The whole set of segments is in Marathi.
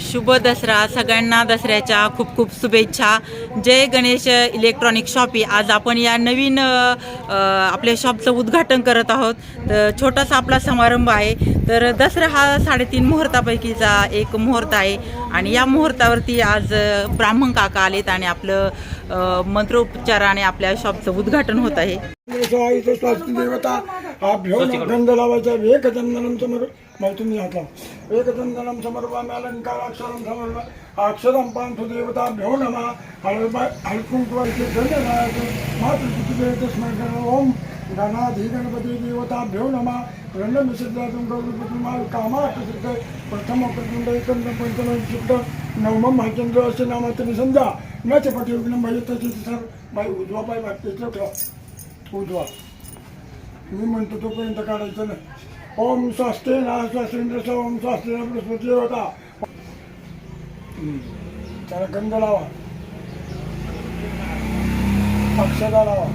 शुभ दसरा सगळ्यांना दसऱ्याच्या खूप खूप शुभेच्छा. जय गणेश इलेक्ट्रॉनिक शॉपी आज आपण या नवीन आपल्या शॉपचं उद्घाटन करत आहोत. तर छोटासा आपला समारंभ आहे. तर दसरा हा साडेतीन मुहूर्तापैकीचा एक मुहूर्त आहे. आणि या मुहूर्तावरती आज ब्राह्मण काका आलेत आणि आपलं मंत्रोपचाराने आपल्या शॉपचं उद्घाटन होत आहे. देवता आभ्यो गंध लावायचा एकचंदनम समर मग तुम्ही आता. एकचंदनम समर्पामी अलंकाराक्षरम समर्प अक्षरम पांथो देवताभ्यो नमा. हळबा हळकुंकवाचे धन्यवाद मातृ स्मरण ओम. गणाधी गणपती देवताभ्यो नमा. रणमिसिद्धातुं गौरवपुमाल कामाष्टसिद्ध प्रथम प्रचंड एकंद पंचम शुद्ध नवमं महाचंद्र असे नामा तुम्ही समजा न च पटियोग्नम भजत सर बाई उजवा पाय वाटते उजवा. मी म्हणतो तोपर्यंत काढायचं नाही. ओम स्वस्ते ना ओम स्वस्ते बृहस्पती होता. त्याला गंध लावा. अक्षरा लावा.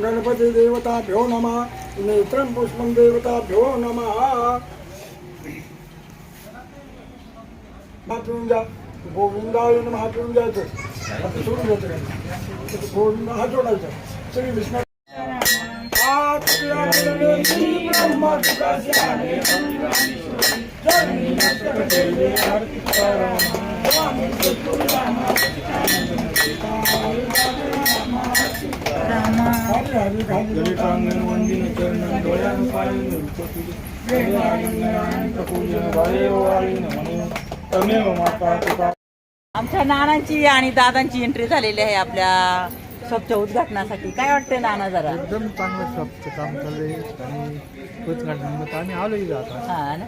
गणपती देवता भ्यो नमा. नेत्रम पुष्पम देवता भ्यो नमा. हा पिऊन जा गोविंदाय नमः पिऊन जायचं. सोडून जायचं काय गोविंद हा जोडायचा. श्री विष्णू आमच्या नानांची आणि दादांची एंट्री झालेली आहे आपल्या शॉपच्या उद्घाटनासाठी. काय वाटतंय नाना जरा? एकदम चांगलं शॉपचं काम चाललंय आणि उद्घाटन आम्ही आलो इथं आता. हा ना?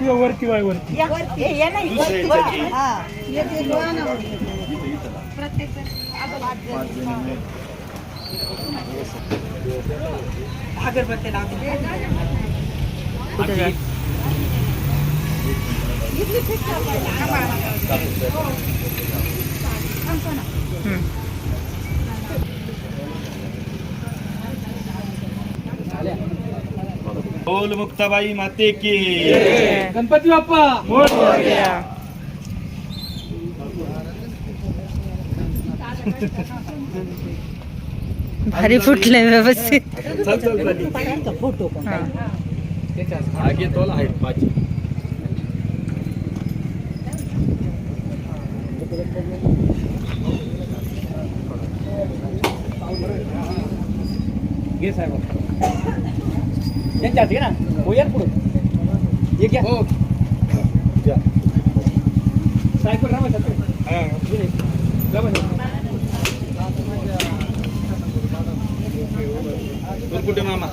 वरती वाय वरती. हे ये ना. हा. अगरबत्ती लावते. कुठे जा? हम्म. बोल मुक्ताबाई माते की गणपती बाप्पा भारी फुटले व्यवस्थित. फोटो घे साहेब. त्यांच्या हाती घे ना. हो या पुढं. एक घ्या. हो. कुठे मामा?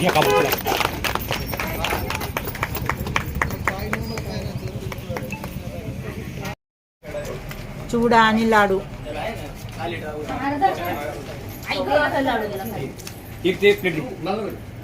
घ्या का चिवडा आणि लाडू. एक ते एक प्लेट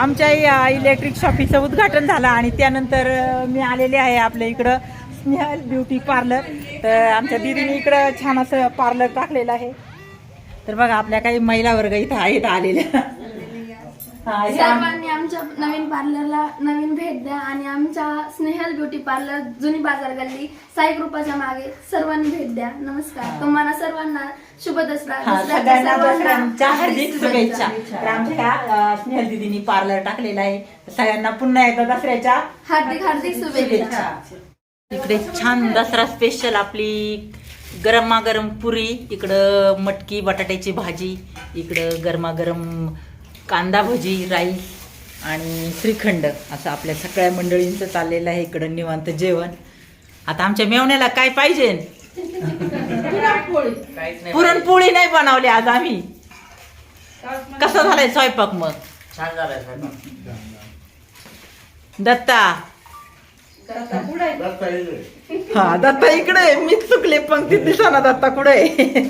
आमच्या या इलेक्ट्रिक शॉपीचं उद्घाटन झालं आणि त्यानंतर मी आलेले आहे आपल्या इकडं स्नेहल ब्युटी पार्लर. तर आमच्या दिदीने इकडं छान असं पार्लर टाकलेलं आहे. तर बघा आपल्या काही महिला वर्ग इथं आहेत आलेल्या. सर्वांनी आमच्या नवीन पार्लरला नवीन भेट द्या आणि आमच्या स्नेहल ब्युटी पार्लर जुनी बाजार गल्ली साई ग्रुपाच्या मागे सर्वांनी भेट द्या. नमस्कार. तुम्हाला सर्वांना शुभ दसरा. दसऱ्याच्या सगळ्यांना सर्वांना दसऱ्यांच्या हार्दिक शुभेच्छा. तर आमच्या अ, स्नेहल दिदीनी पार्लर टाकलेलं आहे. सगळ्यांना पुन्हा एकदा दसऱ्याच्या हार्दिक हार्दिक शुभेच्छा. इकडे छान दसरा स्पेशल आपली गरमागरम पुरी इकडं मटकी बटाट्याची भाजी इकडं गरमागरम कांदा भजी राईस आणि श्रीखंड असं आपल्या सगळ्या मंडळींचं चाललेलं आहे इकडं निवांत जेवण. आता आमच्या मेवण्याला काय पाहिजे? पुरणपोळी. नाही बनवली आज आम्ही. कसा झालाय स्वयंपाक मग? छान झालाय स्वयंपाक. दत्ता. हा दत्ता इकडे. आहे. मीच चुकले पंक्तीत दिसाना दत्ता कुठे आहे?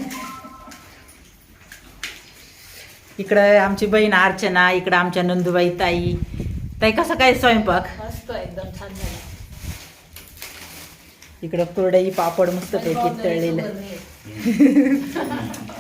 इकडं आमची बहीण अर्चना इकडं आमच्या नंदुबाई ताई. ताई कसा काय स्वयंपाक? मस्त एकदम छान झाला. इकडं कुरडई पापड मस्त पैकी तळलेलं.